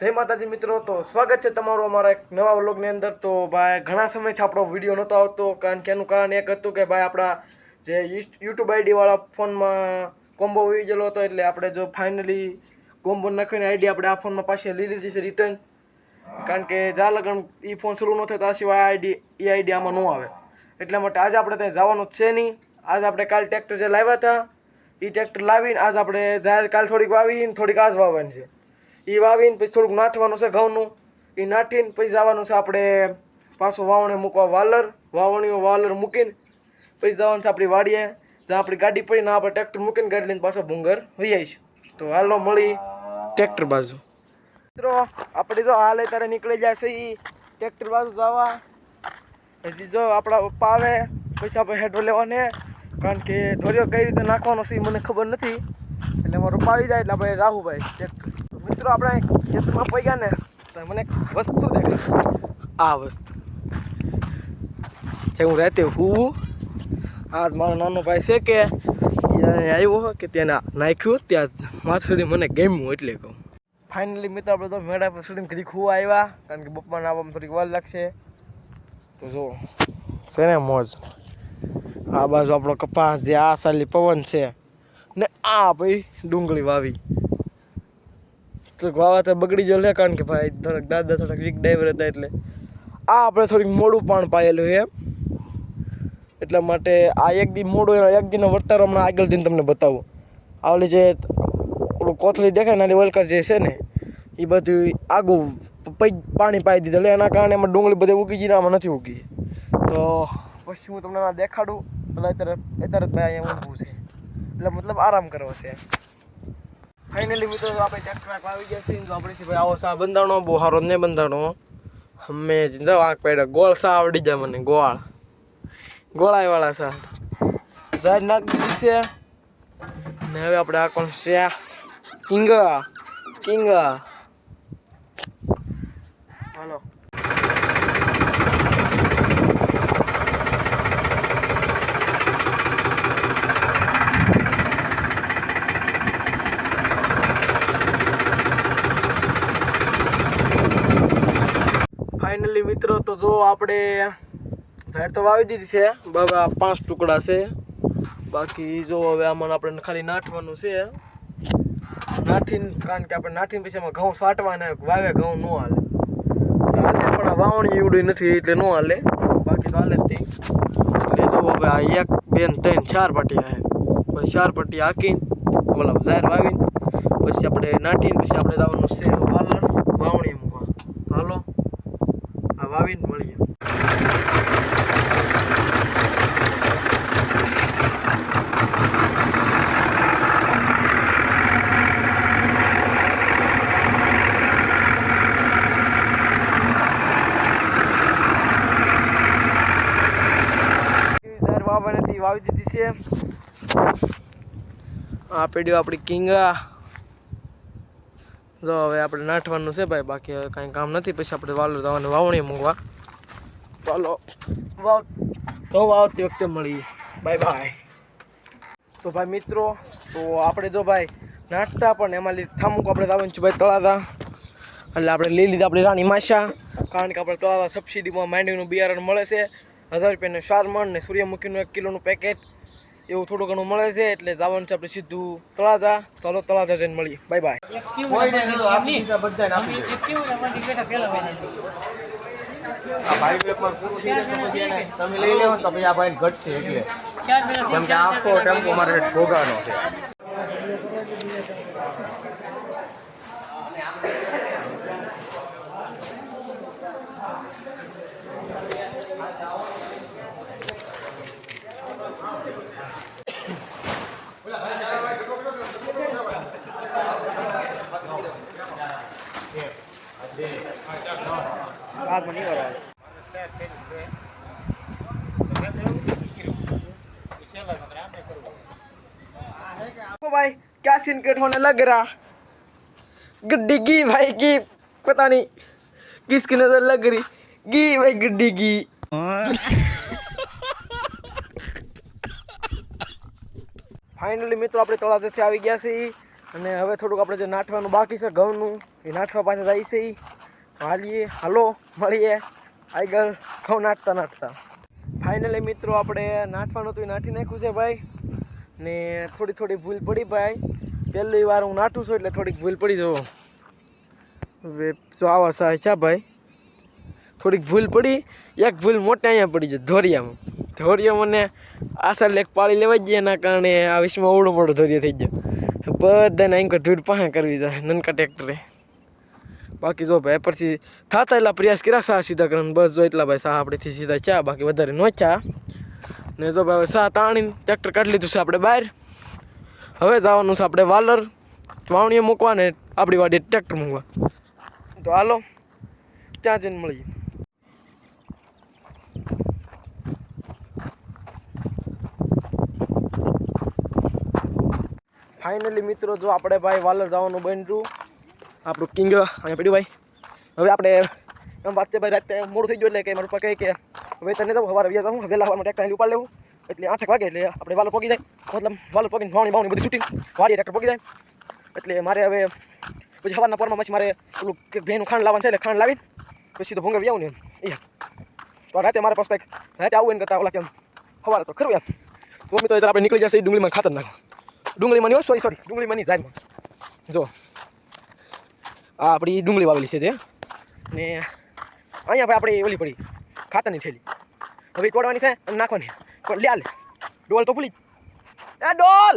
જય માતાજી મિત્રો, તો સ્વાગત છે તમારું અમારા એક નવા વ્લોગની અંદર. તો ભાઈ, ઘણા સમયથી આપણો વીડિયો નહોતો આવતો, કારણ કે એનું કારણ એક હતું કે ભાઈ, આપણા જે યુટ્યુબ આઈડીવાળા ફોનમાં કોમ્બો વહી ગયેલો હતો, એટલે આપણે જો ફાઇનલી કોમ્બો નાખીને આઈડી આપણે આ ફોનમાં પાછી લઈ લીધી છે રિટર્ન. કારણ કે જા લગન એ ફોન શરૂ ન થાય આ સિવાય આઈડી એ આઈડી આમાં ન આવે. એટલા માટે આજે આપણે ત્યાં જવાનું છે નહીં. આજે આપણે કાલ ટ્રેક્ટર જે લાવ્યા હતા એ ટ્રેક્ટર લાવીને આજ આપણે જાહેર કાલ થોડીક વાવીને થોડીક આજ વાવવાની છે. એ વાવીને પછી થોડુંક નાઠવાનું છે ઘઉંનું. એ નાઠીને પછી જવાનું છે આપણે પાછું વાવણે મૂકવા વાલર. વાવણીઓ વાલર મૂકીને પછી જવાનું છે આપણી વાડીએ. જ્યાં આપણી ગાડી પડીને આપણે ટ્રેક્ટર મૂકીને ગાડી લઈને પાછો ભૂંગર હોઈ આવીશું. તો હાલો મળી ટ્રેક્ટર બાજુ. મિત્રો, આપણે જો હાલે તારે નીકળી જાય છે એ ટ્રેક્ટર બાજુ જવા. હજી જો આપણા પપ્પા આવે, પછી આપણે હેડો લેવાને. કારણ કે ધોર્યો કઈ રીતે નાખવાનો છે એ મને ખબર નથી. એટલે મારો પપ્પા આવી જાય એટલે આપણે રાહુભાઈ ટ્રેક્ટર. મિત્રો, આપણે ખેતરમાં પડી ગયા ને, તો મને વસ્તુ દેખાય. આ વસ્તુ. જે હું રહેતી હું આ મારો નાનો ભાઈ છે કે આવ્યો કે ત્યાં નાખ્યું, ત્યાં માથું સુધી મને ગમ્યું એટલે કહું. ફાઇનલી મિત્રો, આપણે તો મેળા પર સુધી ઘડી ખૂબ આવ્યા, કારણ કે બપોરના આવવામાં થોડીક વાર લાગશે. તો જો, છે ને મોજ. આ બાજુ આપણો કપાસ જે આ સાલી પવન છે ને આ ભાઈ ડુંગળી વાવી. તો વાવા તો બગડી લે, કારણ કે ભાઈ થોડાક દાદા થોડાક વીક ડ્રાઈવર હતા એટલે. આ આપણે થોડીક મોડું પાણ પાયેલું એમ. એટલા માટે આ એક દી મોડું એક દીનો વર્તારો હમણાં આગળ દિન તમને બતાવું. આવલી જે ઓલું કોથળી દેખાય નાની વલકર જે છે ને, એ બધું આગું પૈ પાણી પાઈ દીધું. એટલે એના કારણે એમાં ડુંગળી બધી ઉગી ગઈ આમાં નથી ઉગી. તો પછી હું તમને દેખાડું, પેલા અત્યારે અત્યારે ભાઈ અહીંયા ઊભું છે. એટલે મતલબ આરામ કરવો છે. ફાઇનલી મિત્રો આપણે ટ્રેક્ટર આવી ગયા છીએ. તો આપણે ભાઈ, આવો સા બંધાણો બહુ સારો ને બંધાણો અમે જાઓ, આંખ પાડ્યા ગોળ સા આવડી જાય મને, ગોળ. ગોળાઈ વાળા સા. ઝાડ નાખી દીધી છે. ને હવે આપણે આ કોણ છે? કિંગા. કિંગા. હાલો ફાઇનલી મિત્રો, તો જો આપણે ઝાડ તો વાવી દીધી છે બાબા પાંચ ટુકડા છે. બાકી જો હવે આમાં આપણે ખાલી નાઠવાનું છે. નાઠીને, કારણ કે આપણે નાઠીને પછી એમાં ઘઉં સાટવાને, વાવે ઘઉં ન હાલે. હાલે પણ વાવણી એવડી નથી, એટલે ન હાલે. બાકી તો હાલે એટલે જો હવે આ એક, બે ત્રણ ચાર પાટી આવે પછી ચાર પાટી હાકીને, ઓલા ઝાર વાવીને, પછી આપણે નાઠીને, પછી આપણે જવાનું છે વાલણ, વાવણી આ વાવીને મળીએ વાવી દીધી છે. આ પેઢીઓ આપણી કિંગા. જો હવે આપણે નાઠવાનું છે ભાઈ બાકી હવે કાંઈ કામ નથી. પછી આપણે વાલો જવાનું વાવણી મૂકવા. ચાલો વાવ તો આવતી વખતે મળીએ. Bye bye. તો ભાઈ મિત્રો તો આપણે જો ભાઈ નાસ્તા પણ એમાં લીધે. ઠામુક આપણે જવાનું છે ભાઈ તળાતા એટલે આપણે લઈ લીધા આપણે રાણી માશા. કારણ કે આપણે તળાતા સબસિડીમાં માંડવીનું બિયારણ મળે છે. હજાર રૂપિયાનું શારમણ ને સૂર્યમુખીનું એક કિલોનું પેકેટ એવું થોડું ઘણું મળે છે એટલે જવાનું છે આપણે સીધું તળાજા. ચાલો તળાજા જઈને મળીએ. બાય બાય તમે લઈ લેવો તો પછી આ ભાઈ ઘટશે એટલે. કેમ કે આખો ટેમ્પો મારે ભોગાનો છે. ओ भाई क्या सिनकेट होने लग रहा गड्डी गी भाई गी पता नहीं किसकी नजर लग रही गी भाई गड्डी गी ફાઇનલી મિત્રો આપણે તળાજેથી આવી ગયા છીએ અને હવે થોડુંક આપણે જે નાઠવાનું બાકી છે ઘઉંનું એ નાઠવા પાસે જાય છે ઈ. હાલીએ, હાલો, મળીએ. આગળ ઘઉં નાટતા. નાટતા ફાઇનલી મિત્રો, આપણે નાઠવાનું હતું નાઠી નાખ્યું છે ભાઈ. ને થોડી થોડી ભૂલ પડી ભાઈ. પહેલી વાર હું નાઠું છું એટલે થોડીક ભૂલ પડી જવો હવે જો આવા સહાય છે ભાઈ. થોડીક ભૂલ પડી, એક ભૂલ મોટી અહીંયા પડી છે, ધોરિયામાં. ધોરિયા મને આશા લેક પાળી લેવા જઈએ એના કારણે આ વિશ્વમાં ઓવડો મોટો ધોરિયો થઈ ગયો. બધાને અહીં ધૂળ પાહા કરવી જાય નનકા ટ્રેક્ટરે. બાકી જો ભાઈ, પરથી થતા એટલા પ્રયાસ કર્યા સા સીધા કરીને બસ જો એટલા ભાઈ, સા આપણેથી સીધા ચા, બાકી વધારે ન ચા. ને જો ભાઈ સા તાણીને ટ્રેક્ટર કાઢી લીધું છે આપણે બહાર. હવે જવાનું છે આપણે વાલર. વાવણીએ મૂકવા ને આપણી વાડી ટ્રેક્ટર મૂકવા. તો હાલો, ત્યાં જઈને મળીએ. ફાઇનલી મિત્રો, જો આપણે ભાઈ વાલર જવાનું બન્યું. આપણું કિંગ અહીંયા પડ્યું ભાઈ. હવે આપણે એમ વાત છે ભાઈ, રાતે મોડું થઈ ગયું એટલે કે મારું પપ્પા કે હવે તને તો સવારે વ્યાજ હું વહેલા સવારમાં ટ્રેક્ટર ઉપાડ લેવું. એટલે આઠ વાગે એટલે આપણે વાલો પોગી જાય. મતલબ વાલો પોગીને ભાવણી ભાવણી બધી છૂટી વાડીએ ટ્રેક્ટર પોગી જાય. એટલે મારે હવે પછી સવારના પરમાં પછી મારે પેલું કે ભેનું ખાંડ લાવવાનું છે એટલે ખાંડ લાવી પછી તો ભૂંગર આવું ને એ તો રાતે મારે પાસે કંઈક, રાતે આવું એને કરતા ઓલા કેમ સવારે તો ખરું એમ. તો તો આપણે નીકળી જશે ડુંગળીમાં ખાતર નાખો. ડુંગળીમાં નહીં સોરી સોરી ડુંગળીમાં નહીં જાય જો. આ આપણી ડુંગળી વાવેલી છે જે. ને અહીંયા ભાઈ આપણે ઓલી પડી, ખાતરની થેલી. હવે તોડવાની છે અને નાખવાની લે ડોલ તો ભૂલી એ ડોલ!